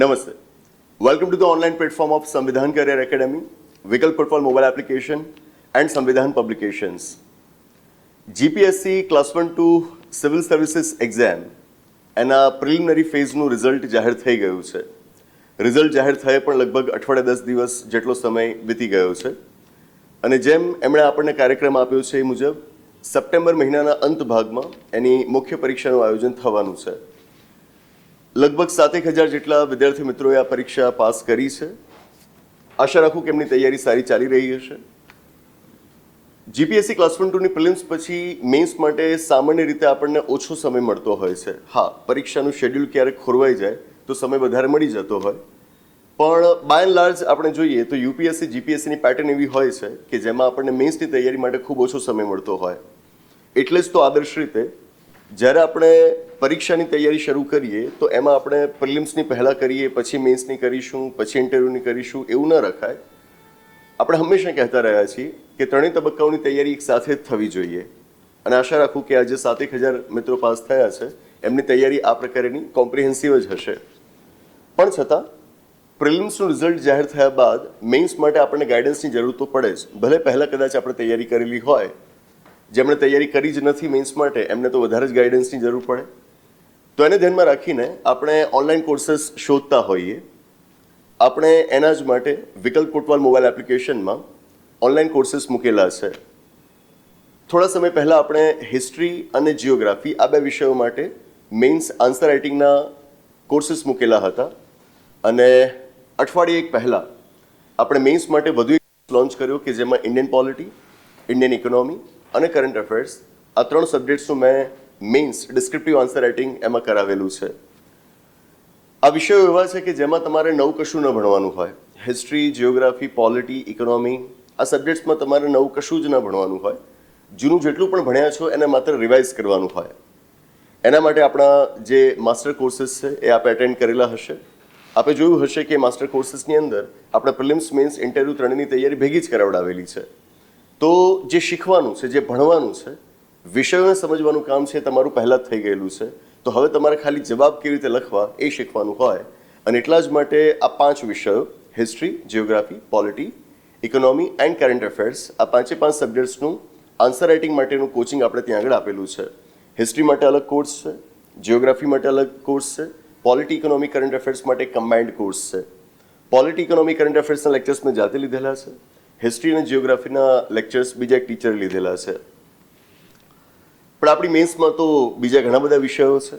Namaste. Welcome to the online platform of Samvidhan Career Academy, Vikalp Football mobile application and Samvidhan publications GPSC class one two civil services exam એના preliminary ફેઝનું result જાહેર થઈ ગયું છે. Result જાહેર થયે પણ લગભગ અઠવાડિયા દસ દિવસ જેટલો સમય વીતી ગયો છે. અને જેમ એમણે આપણને કાર્યક્રમ આપ્યો છે એ મુજબ સપ્ટેમ્બર મહિનાના અંત ભાગમાં એની મુખ્ય પરીક્ષાનું આયોજન થવાનું છે. લગભગ સાતેક હજાર જેટલા વિદ્યાર્થી મિત્રોએ આ પરીક્ષા પાસ કરી છે. આશા રાખું કે એમની તૈયારી સારી ચાલી રહી હશે. જીપીએસસી ક્લાસ વન ટુની પ્રિલિમ્સ પછી મેન્સ માટે સામાન્ય રીતે આપણને ઓછો સમય મળતો હોય છે. હા, પરીક્ષાનું શેડ્યુલ ક્યારેક ખોરવાઈ જાય, તો સમય વધારે મળી જતો હોય. પણ બાય એન્ડ લાર્જ આપણે જોઈએ તો યુપીએસસી જીપીએસસીની પેટર્ન એવી હોય છે કે જેમાં આપણને મેન્સની તૈયારી માટે ખૂબ ઓછો સમય મળતો હોય. એટલે જ તો આદર્શ રીતે જ્યારે આપણે પરીક્ષાની તૈયારી શરૂ કરીએ, તો એમાં આપણે પ્રિલિમ્સની પહેલાં કરીએ, પછી મેન્સની કરીશું, પછી ઇન્ટરવ્યૂની કરીશું, એવું ન રખાય. આપણે હંમેશા કહેતા રહ્યા છીએ કે ત્રણેય તબક્કાઓની તૈયારી એક સાથે જ થવી જોઈએ. અને આશા રાખું કે આજે સાતેક હજાર મિત્રો પાસ થયા છે. એમની તૈયારી આ પ્રકારેની કોમ્પ્રિહેન્સિવ જ હશે. પણ છતાં, પ્રિલિમ્સનું રિઝલ્ટ જાહેર થયા બાદ મેઇન્સ માટે આપણને ગાઈડન્સની જરૂર તો પડે જ. ભલે પહેલાં કદાચ આપણે તૈયારી કરેલી હોય જેમણે તૈયારી કરી જ નથી મેન્સ માટે, એમને તો વધારે જ ગાઈડન્સની જરૂર પડે. તો એને ધ્યાનમાં રાખીને આપણે ઓનલાઈન કોર્સીસ શોધતા હોઈએ. આપણે એના જ માટે વિકલ્પ કોટવાલ મોબાઈલ એપ્લિકેશનમાં ઓનલાઈન કોર્સીસ મૂકેલા છે. થોડા સમય પહેલાં આપણે હિસ્ટ્રી અને જિયોગ્રાફી આ બે વિષયો માટે મેઇન્સ આન્સર રાઇટિંગના કોર્સીસ મૂકેલા હતા. અને અઠવાડિયે એક પહેલાં આપણે મેઇન્સ માટે વધુ એક લોન્ચ કર્યો કે જેમાં ઇન્ડિયન પોલિટી ઇન્ડિયન ઇકોનોમી અને કરંટ અફેર્સ આ ત્રણ સબ્જેક્ટ્સનું મેં મેઇન્સ ડિસ્ક્રિપ્ટિવ આન્સર રાઇટિંગ એમાં કરાવેલું છે. આ વિષયો એવા છે કે જેમાં તમારે નવું કશું ન ભણવાનું હોય. હિસ્ટ્રી જિયોગ્રાફી પોલિટી ઇકોનોમી આ સબ્જેક્ટ્સમાં તમારે નવું કશું જ ન ભણવાનું હોય. જૂનું જેટલું પણ ભણ્યા છો, એને માત્ર રિવાઇઝ કરવાનું હોય. એના માટે આપણા જે માસ્ટર કોર્સિસ છે, એ આપણે એટેન્ડ કરેલા હશે. આપણે જોયું હશે કે માસ્ટર કોર્સિસની અંદર આપણે પ્રિલિમ્સ મેન્સ ઇન્ટરવ્યૂ ત્રણની તૈયારી ભેગી જ કરાવડાવેલી છે. તો જે શીખવાનું છે, જે ભણવાનું છે, વિષયોને સમજવાનું કામ છે તમારું પહેલાં જ થઈ ગયેલું છે. તો હવે તમારે ખાલી જવાબ કેવી રીતે લખવા એ શીખવાનું હોય. અને એટલા જ માટે આ પાંચ વિષયો history geography polity economy and current affairs આ પાંચે પાંચ સબ્જેક્ટ્સનું આન્સર રાઇટિંગ માટેનું કોચિંગ આપણે ત્યાં આગળ આપેલું છે. હિસ્ટ્રી માટે અલગ કોર્સ છે જિયોગ્રાફી માટે અલગ કોર્સ છે પોલિટી ઇકોનોમી કરંટ અફેર્સ માટે કમ્બાઇન્ડ કોર્સ છે. પોલિટી ઇકોનોમી કરંટ અફેર્સના લેક્ચર્સ મેં જાતે લીધેલા છે. હિસ્ટ્રી અને જિયોગ્રાફીના લેક્ચર્સ બીજા એક ટીચર લીધેલા છે. પણ આપણી મેન્સમાં તો બીજા ઘણા બધા વિષયો છે.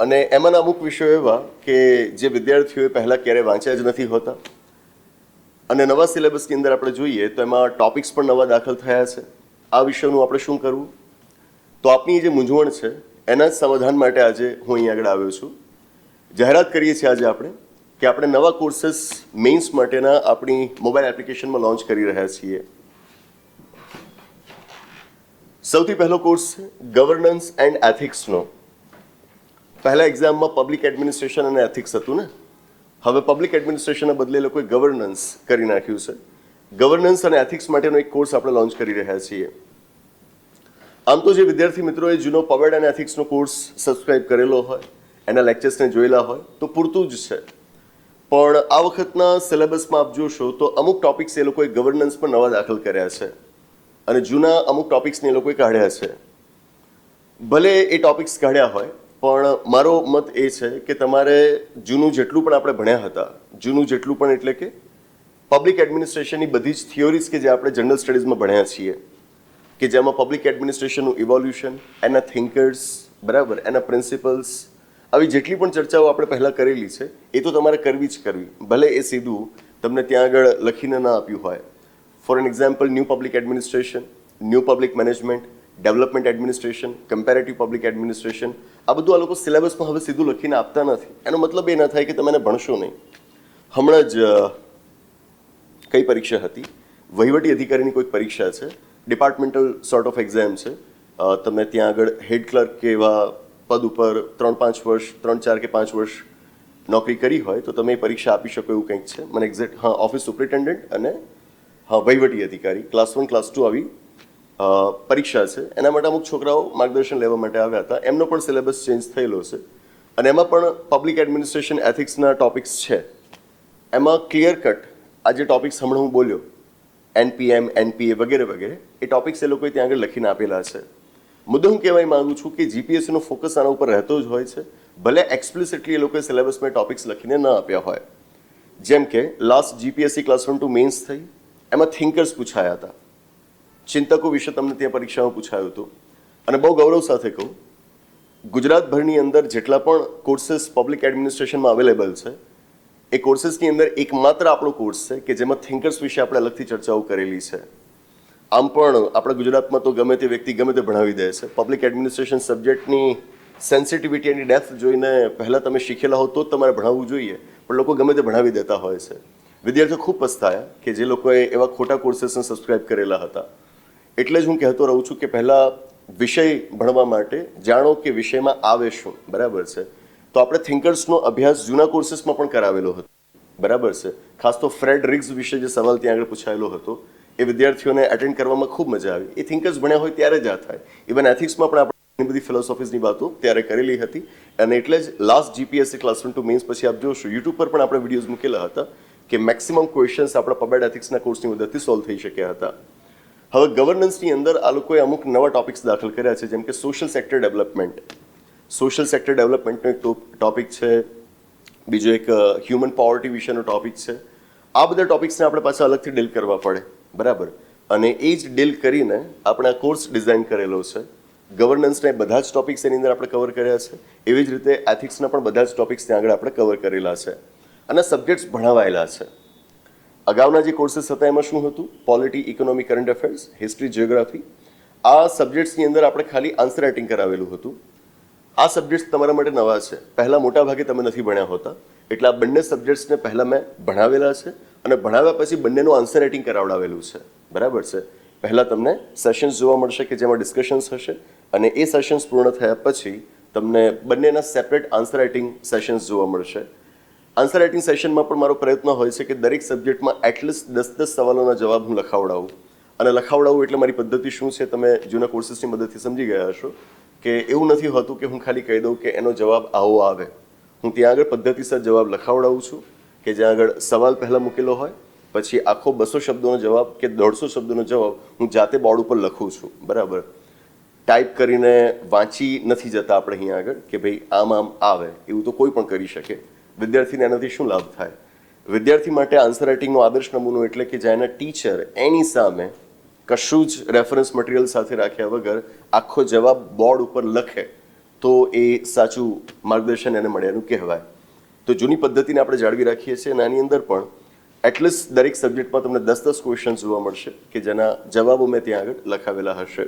અને એમાંના અમુક વિષયો એવા કે જે વિદ્યાર્થીઓએ પહેલાં ક્યારેય વાંચ્યા જ નથી હોતા. અને નવા સિલેબસની અંદર આપણે જોઈએ તો એમાં ટોપિક્સ પણ નવા દાખલ થયા છે. આ વિષયનું આપણે શું કરવું? તો આપની જે મૂંઝવણ છે, એના જ સમાધાન માટે આજે હું અહીં આગળ આવ્યો છું. જાહેરાત કરીએ છીએ આજે આપણે. કે આપણે નવા કોર્सेस મેઇન્સ માટેના આપણી મોબાઈલ એપ્લિકેશનમાં લોન્ચ કરી રહ્યા છીએ. સૌથી પહેલો કોર્સ ગવર્નન્સ એન્ડ એથિક્સનો પહેલા એક્ઝામમાં પબ્લિક એડમિનિસ્ટ્રેશન અને એથિક્સ હતું ને? હવે પબ્લિક એડમિનિસ્ટ્રેશનના બદલે લોકોએ ગવર્નન્સ કરી નાખ્યું છે. ગવર્નન્સ અને એથિક્સ માટેનો એક કોર્સ આપણે લોન્ચ કરી રહ્યા છીએ. આમ તો જે વિદ્યાર્થી મિત્રોએ જૂનો પવેડ અને એથિક્સનો કોર્સ સબસ્ક્રાઇબ કરેલો હોય, એના લેક્ચર્સને જોયેલા હોય, તો પૂરતું જ છે. પણ આ વખતના સિલેબસમાં આપ જોશો તો અમુક ટોપિક્સ એ લોકોએ ગવર્નન્સ પર નવા દાખલ કર્યા છે. અને જૂના અમુક ટોપિક્સને એ લોકોએ કાઢ્યા છે. ભલે એ ટોપિક્સ કાઢ્યા હોય, પણ મારો મત એ છે કે તમારે જૂનું જેટલું પણ આપણે ભણ્યા હતા, જૂનું જેટલું પણ એટલે કે પબ્લિક એડમિનિસ્ટ્રેશનની બધી જ થિયોરીઝ કે જે આપણે જનરલ સ્ટડીઝમાં ભણ્યા છીએ, કે જેમાં પબ્લિક એડમિનિસ્ટ્રેશનનું ઇવોલ્યુશન એના થિંકર્સ બરાબર, એના પ્રિન્સિપલ્સ આવી જેટલી પણ ચર્ચાઓ આપણે પહેલાં કરેલી છે, એ તો તમારે કરવી જ કરવી. ભલે એ સીધું તમને ત્યાં આગળ લખીને ના આપ્યું હોય. For an example new public administration new public management development administration comparative public administration આ બધું આ લોકો સિલેબસમાં હવે સીધું લખીને આપતા નથી. એનો મતલબ એ ન થાય કે તમે એને ભણશો નહીં. હમણાં જ કઈ પરીક્ષા હતી? વહીવટી અધિકારીની કોઈક પરીક્ષા છે. ડિપાર્ટમેન્ટલ સોર્ટ ઓફ એક્ઝામ છે. તમે ત્યાં આગળ હેડ ક્લર્ક કે એવા પદ ઉપર ત્રણ પાંચ વર્ષ, ત્રણ ચાર કે પાંચ વર્ષ નોકરી કરી હોય, તો તમે પરીક્ષા આપી શકો એવું કંઈક છે. મને એક્ઝેક્ટ હા ઓફિસ સુપ્રિન્ટેન્ડન્ટ અને, હા, વહીવટી અધિકારી ક્લાસ વન ક્લાસ ટુ આવી પરીક્ષા છે. એના માટે અમુક છોકરાઓ માર્ગદર્શન લેવા માટે આવ્યા હતા. એમનો પણ સિલેબસ ચેન્જ થયેલો છે. અને એમાં પણ પબ્લિક એડમિનિસ્ટ્રેશન એથિક્સના ટોપિક્સ છે. એમાં ક્લિયર કટ આ જે ટોપિક્સ હમણાં હું બોલ્યો એનપીએમ એનપીએ વગેરે વગેરે, એ ટોપિક્સ એ લોકોએ ત્યાં આગળ લખીને આપેલા છે. મુદ્દો હું કહેવાય માગું છું કે જીપીએસસીનો ફોકસ આના ઉપર રહેતો જ હોય છે. ભલે એક્સપ્લિસિટલી એ લોકોએ સિલેબસમાં ટોપિક્સ લખીને ન આપ્યા હોય. જેમ કે last GPSC class one two mains થઈ. એમાં થિંકર્સ પૂછાયા હતા. ચિંતકો વિશે તમને ત્યાં પરીક્ષામાં પૂછાયું હતું. અને બહુ ગૌરવ સાથે કહું. ગુજરાતભરની અંદર જેટલા પણ કોર્સીસ પબ્લિક એડમિનિસ્ટ્રેશનમાં અવેલેબલ છે, એ કોર્સીસની અંદર એકમાત્ર આપણો કોર્સ છે કે જેમાં થિંકર્સ વિશે આપણે અલગથી ચર્ચાઓ કરેલી છે. આમ પણ આપણા ગુજરાતમાં તો ગમે તે વ્યક્તિ ગમે તે ભણાવી દે છે. પબ્લિક એડમિનિસ્ટ્રેશન સબ્જેક્ટની સેન્સિટિવિટી એની ડેપ્થ જોઈને પહેલાં તમે શીખેલા હો તો જ તમારે ભણાવવું જોઈએ. પણ લોકો ગમે તે ભણાવી દેતા હોય છે. વિદ્યાર્થીઓ ખૂબ પસ્તાયા કે જે લોકોએ એવા ખોટા કોર્સેસને સબસ્ક્રાઇબ કરેલા હતા. એટલે જ હું કહેતો રહું છું કે પહેલાં વિષય ભણવા માટે જાણો કે વિષયમાં આવે શું, બરાબર છે? તો આપણે થિંકર્સનો અભ્યાસ જૂના કોર્સીસમાં પણ કરાવેલો હતો. બરાબર છે? ખાસ તો ફ્રેડ રિગ્સ વિશે જે સવાલ ત્યાં આગળ પૂછાયેલો હતો. એ વિદ્યાર્થીઓને એટેન્ડ કરવામાં ખૂબ મજા આવી. એ થિંકર્સ ભણ્યા હોય ત્યારે જ આ થાય. ઇવન એથિક્સમાં પણ આપણે ઘણી બધી ફિલોસોફીઝની વાતો ત્યારે કરેલી હતી. અને એટલે જ last GPSC class one two mains પછી આપ જોશો યુટ્યુબ પર પણ આપણે વિડીયોઝ મૂકેલા હતા કે મેક્સિમમ ક્વેશ્ચન્સ આપણા પબેડ એથિક્સના કોર્સની મદદથી સોલ્વ થઈ શક્યા હતા. હવે ગવર્નન્સની અંદર આ લોકોએ અમુક નવા ટોપિક્સ દાખલ કર્યા છે, જેમ કે social sector development social sector ડેવલપમેન્ટનો એક ટોપિક છે, બીજો એક હ્યુમન પોવર્ટી વિશેનો ટોપિક છે. આ બધા ટોપિક્સને આપણે પાછા અલગથી ડીલ કરવા પડે. બરાબર. અને એ જ ડીલ કરીને આપણે આ કોર્સ ડિઝાઇન કરેલો છે. ગવર્નન્સના બધા જ ટોપિક્સ એની અંદર આપણે કવર કર્યા છે. એવી જ રીતે એથિક્સના પણ બધા જ ટોપિક્સ ત્યાં આગળ આપણે કવર કરેલા છે. અને સબ્જેક્ટ્સ ભણાવાયેલા છે. અગાઉના જે કોર્સીસ હતા એમાં શું હતું? Polity economy current affairs history geography આ સબ્જેક્ટ્સની અંદર આપણે ખાલી આન્સર રાઇટિંગ કરાવેલું હતું. આ સબ્જેક્ટ્સ તમારા માટે નવા છે. પહેલાં મોટા ભાગે તમે નથી ભણ્યા હોતા. એટલે આ બંને સબ્જેક્ટ્સને પહેલાં મેં ભણાવેલા છે અને ભણાવ્યા પછી બંનેનું આન્સર રાઇટિંગ કરાવડાવેલું છે. બરાબર છે? પહેલાં તમને સેશન્સ જોવા મળશે કે જેમાં ડિસ્કશન્સ હશે અને એ સેશન્સ પૂર્ણ થયા પછી તમને બંનેના સેપરેટ આન્સર રાઇટિંગ સેશન્સ જોવા મળશે. આન્સર રાઇટિંગ સેશનમાં પણ મારો પ્રયત્ન હોય છે કે દરેક સબ્જેક્ટમાં એટલીસ્ટ દસ દસ સવાલોના જવાબ હું લખાવડાવું. અને લખાવડાવું એટલે મારી પદ્ધતિ શું છે તમે જૂના કોર્સીસની મદદથી સમજી ગયા હશો કે એવું નથી હોતું કે હું ખાલી કહી દઉં કે એનો જવાબ આવો આવે. હું ત્યાં આગળ પદ્ધતિસર જવાબ લખાવડાવું છું કે જ્યાં આગળ સવાલ પહેલાં મૂકેલો હોય, પછી આખો બસો શબ્દોનો જવાબ કે દોઢસો શબ્દોનો જવાબ હું જાતે બોર્ડ ઉપર લખું છું. બરાબર? ટાઈપ કરીને વાંચી નથી જતા આપણે અહીંયા આગળ કે ભાઈ આમ આમ આવે. એવું તો કોઈ પણ કરી શકે. વિદ્યાર્થીને એનાથી શું લાભ થાય? વિદ્યાર્થી માટે આન્સર રાઇટિંગનો આદર્શ નમૂનો એટલે કે જ્યાં એના ટીચર એની સામે કશું જ રેફરન્સ મટીરિયલ સાથે રાખ્યા વગર આખો જવાબ બોર્ડ ઉપર લખે. તો એ સાચું માર્ગદર્શન એને મળ્યાનું કહેવાય. તો જૂની પદ્ધતિને આપણે જાળવી રાખીએ છીએ અને આની અંદર પણ એટલીસ્ટ દરેક સબ્જેક્ટમાં તમને દસ દસ ક્વેશ્ચન જોવા મળશે કે જેના જવાબો મેં ત્યાં આગળ લખાવેલા હશે.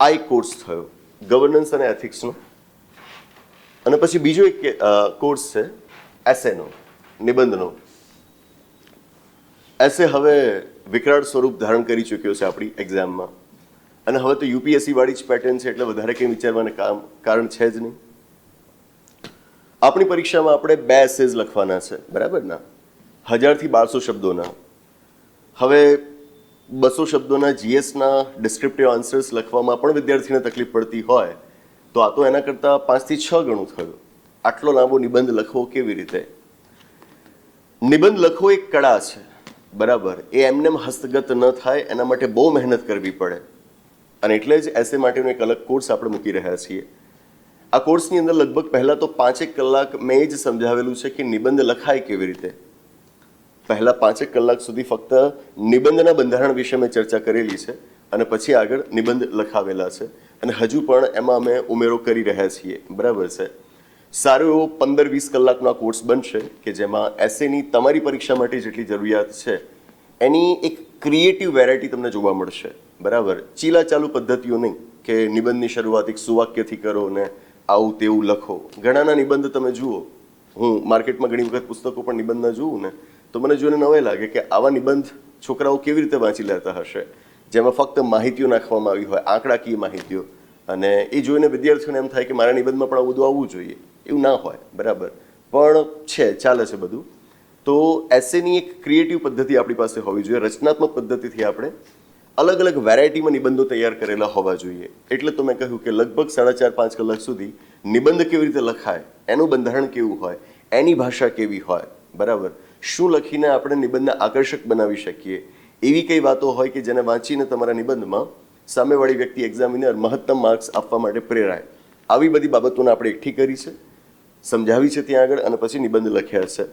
આ એક કોર્સ થયો ગવર્નન્સ અને એથિક્સનો અને પછી બીજો એક કોર્સ છે એસેનો નિબંધનો. એસે હવે વિકરાળ સ્વરૂપ ધારણ કરી ચૂક્યો છે આપણી એક્ઝામમાં અને હવે તો યુપીએસસી વાળી જ પેટર્ન છે એટલે વધારે કંઈ વિચારવાના કામ, કારણ છે જ નહીં. આપણી પરીક્ષામાં આપણે બે એસેઝ લખવાના છે, બરાબર ના? હજારથી બારસો શબ્દોના. હવે બસો શબ્દોના જીએસના ડિસ્ક્રિપ્ટિવ આન્સર્સ લખવામાં પણ વિદ્યાર્થીને તકલીફ પડતી હોય, તો આ તો એના કરતાં પાંચથી છ ગણું થયું. આટલો લાંબો નિબંધ લખવો કેવી રીતે? નિબંધ લખવો એક કળા છે, બરાબર? એ એમનેમ હસ્તગત ન થાય, એના માટે બહુ મહેનત કરવી પડે. અને એટલે જ એસે માટેનો એક અલગ કોર્સ આપણે મૂકી રહ્યા છીએ. આ કોર્સની અંદર લગભગ પહેલાં તો પાંચેક કલાક મેં જ સમજાવેલું છે કે નિબંધ લખાય કેવી રીતે. પહેલાં પાંચેક કલાક સુધી ફક્ત નિબંધના બંધારણ વિશે મેં ચર્ચા કરેલી છે અને પછી આગળ નિબંધ લખાવેલા છે. અને હજુ પણ એમાં અમે ઉમેરો કરી રહ્યા છીએ. બરાબર છે? સારો એવો પંદર વીસ કલાકનો આ કોર્સ બનશે કે જેમાં એસેની તમારી પરીક્ષા માટે જેટલી જરૂરિયાત છે, એની એક ક્રિએટિવ વેરાયટી તમને જોવા મળશે. બરાબર? ચીલા ચાલુ પદ્ધતિઓ નહીં, કે નિબંધની શરૂઆત એક સુવાક્યથી કરો ને આવું તેવું લખો. ઘણાના નિબંધ તમે જુઓ. હું માર્કેટમાં ઘણી વખત પુસ્તકો પણ નિબંધના જોઉં ને, તો મને જોઈને નવાઈ લાગે કે આવા નિબંધ છોકરાઓ કેવી રીતે વાંચી લેતા હશે? જેમાં ફક્ત માહિતીઓ નાખવામાં આવી હોય, આંકડાકીય માહિતીઓ. અને એ જોઈને વિદ્યાર્થીઓને એમ થાય કે મારા નિબંધમાં પણ આવું બધું આવવું જોઈએ. એવું ના હોય, બરાબર? પણ છે, ચાલે છે બધું. તો એસેની એક ક્રિએટિવ પદ્ધતિ આપણી પાસે હોવી જોઈએ. રચનાત્મક પદ્ધતિથી આપણે અલગ અલગ વેરાયટીમાં નિબંધો તૈયાર કરેલા હોવા જોઈએ. એટલે તો મેં કહ્યું કે લગભગ સાડા ચાર પાંચ કલાક સુધી નિબંધ કેવી રીતે લખાય, એનું બંધારણ કેવું હોય, એની ભાષા કેવી હોય, બરાબર? શું લખીને આપણે નિબંધને આકર્ષક બનાવી શકીએ? એવી કઈ વાતો હોય કે જેને વાંચીને તમારા નિબંધમાં સામેવાળી વ્યક્તિ એક્ઝામિનર મહત્તમ માર્ક્સ આપવા માટે પ્રેરાય. આવી બધી બાબતોને આપણે એકઠી કરી છે, સમજાવી છે ત્યાં આગળ અને પછી નિબંધ લખ્યા છે.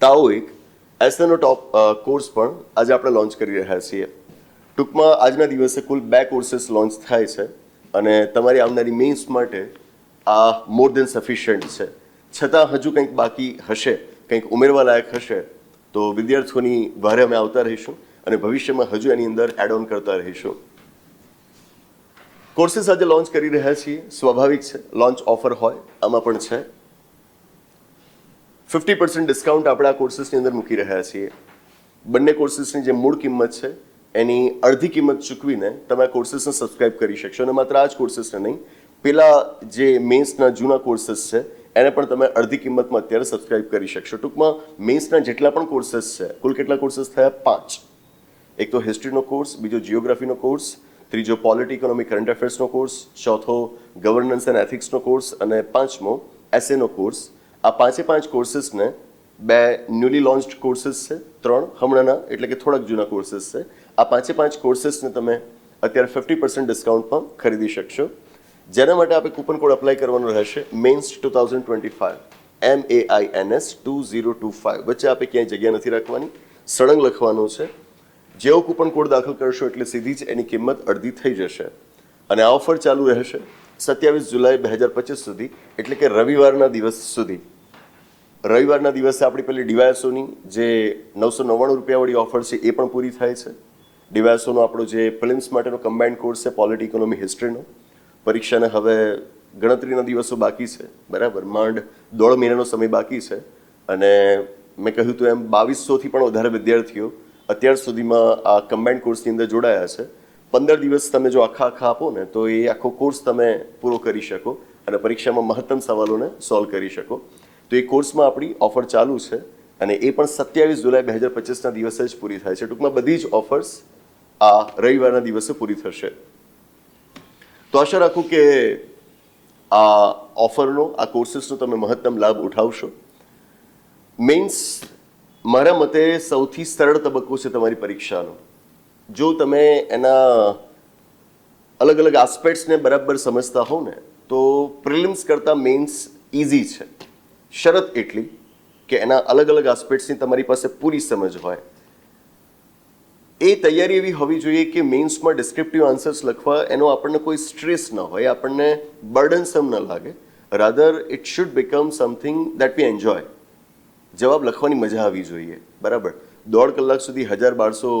તાઓ એક એસએનો ટોપ કોર્સ પણ આજે આપણે લોન્ચ કરી રહ્યા છીએ. ટૂંકમાં આજના દિવસે કુલ બે કોર્સિસ લોન્ચ થાય છે અને તમારી આવનારી મેઇન્સ માટે આ મોર દેન સફિશિયન્ટ છે. છતાં હજુ કંઈક બાકી હશે, કંઈક ઉમેરવા લાયક હશે, તો વિદ્યાર્થીઓની વારે અમે આવતા રહીશું અને ભવિષ્યમાં હજુ એની અંદર એડ ઓન કરતા રહીશું. કોર્સીસ આજે લોન્ચ કરી રહ્યા છીએ, સ્વાભાવિક છે લોન્ચ ઓફર હોય, આમાં પણ છે. ફિફ્ટી પર્સન્ટ ડિસ્કાઉન્ટ આપણે આ કોર્સીસની અંદર મૂકી રહ્યા છીએ. બંને કોર્સિસની જે મૂળ કિંમત છે એની અડધી કિંમત ચૂકવીને તમે આ કોર્સીસને સબસ્ક્રાઇબ કરી શકશો. અને માત્ર આ જ કોર્સીસને નહીં, પેલા જે મેન્સના જૂના કોર્સીસ છે, એને પણ તમે અડધી કિંમતમાં અત્યારે સબસ્ક્રાઇબ કરી શકશો. ટૂંકમાં મેન્સના જેટલા પણ કોર્સીસ છે, કુલ કેટલા કોર્સીસ થયા? પાંચ. એક તો હિસ્ટ્રીનો કોર્સ બીજો જિયોગ્રાફીનો કોર્સ ત્રીજો પોલિટી ઇકોનોમી કરંટ અફેર્સનો કોર્સ ચોથો ગવર્નન્સ એન્ડ એથિક્સનો કોર્સ અને પાંચમો એસએનો કોર્સ આ પાંચે પાંચ કોર્સીસને બે ન્યુલી લોન્ચ કોર્સીસ છે, ત્રણ હમણાંના, એટલે કે થોડાક જૂના કોર્સીસ છે. આ પાંચે પાંચ કોર્સીસને તમે અત્યારે ફિફ્ટી પર્સન્ટ પણ ખરીદી શકશો. જેના માટે આપણે કૂપન કોડ અપ્લાય કરવાનો રહેશે mains two thousand twenty five M A I N S two zero two five વચ્ચે આપણે ક્યાંય જગ્યા નથી રાખવાની, સળંગ લખવાનું છે. જેવો કૂપન કોડ દાખલ કરશો એટલે સીધી જ એની કિંમત અડધી થઈ જશે. અને આ ઓફર ચાલુ રહેશે સત્યાવીસ જુલાઈ બે હજાર પચીસ સુધી, એટલે કે રવિવારના દિવસ સુધી. રવિવારના દિવસે આપણી પેલી ડીવાયસોની જે નવસો નવ્વાણું રૂપિયાવાળી ઓફર છે એ પણ પૂરી થાય છે. ડીવાયસોનો આપણો જે ફિલ્મ્સ માટેનો કમ્બાઇન્ડ કોર્સ છે પોલિટી ઇકોનોમી હિસ્ટ્રીનો પરીક્ષાને હવે ગણતરીના દિવસો બાકી છે, બરાબર? માંડ દોઢ મહિનાનો સમય બાકી છે. અને મેં કહ્યું તો એમ બાવીસોથી પણ વધારે વિદ્યાર્થીઓ અત્યાર સુધીમાં આ કમ્બાઇન્ડ કોર્સની અંદર જોડાયા છે. પંદર દિવસ તમે જો આખા આખા આપો ને, તો એ આખો કોર્સ તમે પૂરો કરી શકો અને પરીક્ષામાં મહત્તમ સવાલોને સોલ્વ કરી શકો. તો એ કોર્સમાં આપણી ઓફર ચાલુ છે અને એ પણ સત્યાવીસ જુલાઈ બે હજાર પચીસના દિવસે જ પૂરી થાય છે. ટૂંકમાં બધી જ ઓફર્સ આ રવિવારના દિવસે પૂરી થશે. તો આશા રાખું કે આ ઓફરનો, આ કોર્સીસનો તમે મહત્તમ લાભ ઉઠાવશો. મેન્સ મારા મતે સૌથી સરળ તબક્કો છે તમારી પરીક્ષાનો. જો તમે એના અલગ અલગ આસ્પેક્ટ્સને બરાબર સમજતા હોવ ને, તો પ્રિલિમ્સ કરતાં મેન્સ ઇઝી છે. શરત એટલી કે એના અલગ અલગ આસ્પેક્ટ્સની તમારી પાસે પૂરી સમજ હોય. એ તૈયારી એવી હોવી જોઈએ કે મેન્સમાં ડિસ્ક્રિપ્ટિવ આન્સર્સ લખવા એનો આપણને કોઈ સ્ટ્રેસ ન હોય આપણને બર્ડનસમ ન લાગે. Rather it should become something that we enjoy જવાબ લખવાની મજા આવી જોઈએ. બરાબર? દોઢ કલાક સુધી હજાર બારસો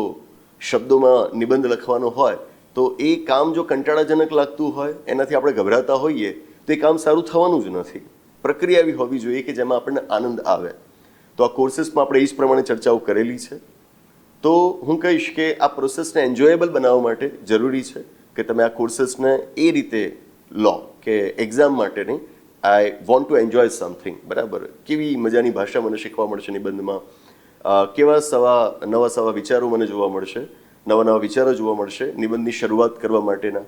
શબ્દોમાં નિબંધ લખવાનો હોય, તો એ કામ જો કંટાળાજનક લાગતું હોય, એનાથી આપણે ગભરાતા હોઈએ, તો એ કામ સારું થવાનું જ નથી. પ્રક્રિયા એવી હોવી જોઈએ કે જેમાં આપણને આનંદ આવે. તો આ કોર્સિસમાં આપણે એ જ પ્રમાણે ચર્ચાઓ કરેલી છે. તો હું કહીશ કે આ પ્રોસેસને એન્જોયેબલ બનાવવા માટે જરૂરી છે કે તમે આ કોર્સીસને એ રીતે લો કે એક્ઝામ માટે નહીં. I want to enjoy something બરાબર? કેવી મજાની ભાષા મને શીખવા મળશે નિબંધમાં? કેવા સવા, નવા સવા વિચારો મને જોવા મળશે? નવા નવા વિચારો જોવા મળશે નિબંધની શરૂઆત કરવા માટેના?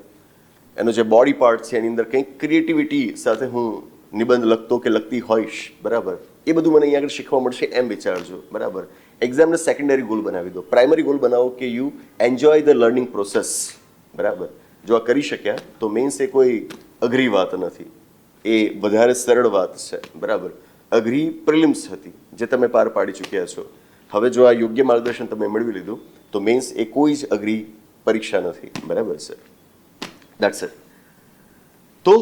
એનો જે બોડી પાર્ટ છે એની અંદર કંઈક ક્રિએટિવિટી સાથે હું નિબંધ લખતો કે લખતી હોઈશ? બરાબર? એ બધું મને અહીંયા આગળ શીખવા મળશે એમ વિચારજો. બરાબર? એક્ઝામને સેકન્ડરી ગોલ બનાવી દો. પ્રાઇમરી ગોલ બનાવો કે you enjoy the learning process બરાબર? જો આ કરી શક્યા, તો મેન્સ એ કોઈ અઘરી વાત નથી. એ વધારે સરળ વાત છે. બરાબર? અઘરી પ્રિલિમ્સ હતી, જે તમે પાર પાડી ચૂક્યા છો. હવે જો આ યોગ્ય માર્ગદર્શન તમે મેળવી લીધું, તો મેન્સ એ કોઈ જ અઘરી પરીક્ષા નથી. બરાબર છે? દેટ્સ ઇટ તો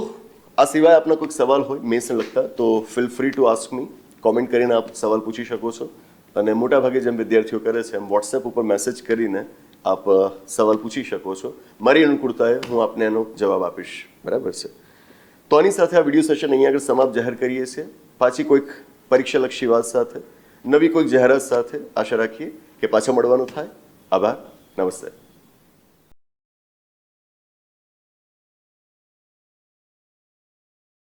આ સિવાય આપના કોઈક સવાલ હોય મેન્સને લગતા, તો feel free to ask me comment કરીને આપ સવાલ પૂછી શકો છો. અને મોટાભાગે જેમ વિદ્યાર્થીઓ કરે છે એમ વોટ્સએપ ઉપર મેસેજ કરીને આપ સવાલ પૂછી શકો છો. મારી અનુકૂળતાએ હું આપને એનો જવાબ આપીશ. બરાબર છે? તો આની સાથે આ વીડિયો સેશન અહીંયા આગળ સમાપ્ત જાહેર કરીએ છીએ. પાછી કોઈક પરીક્ષાલક્ષી વાત સાથે, નવી કોઈક જાહેરાત સાથે આશા રાખીએ કે પાછા મળવાનું થાય. આભાર. નમસ્તે.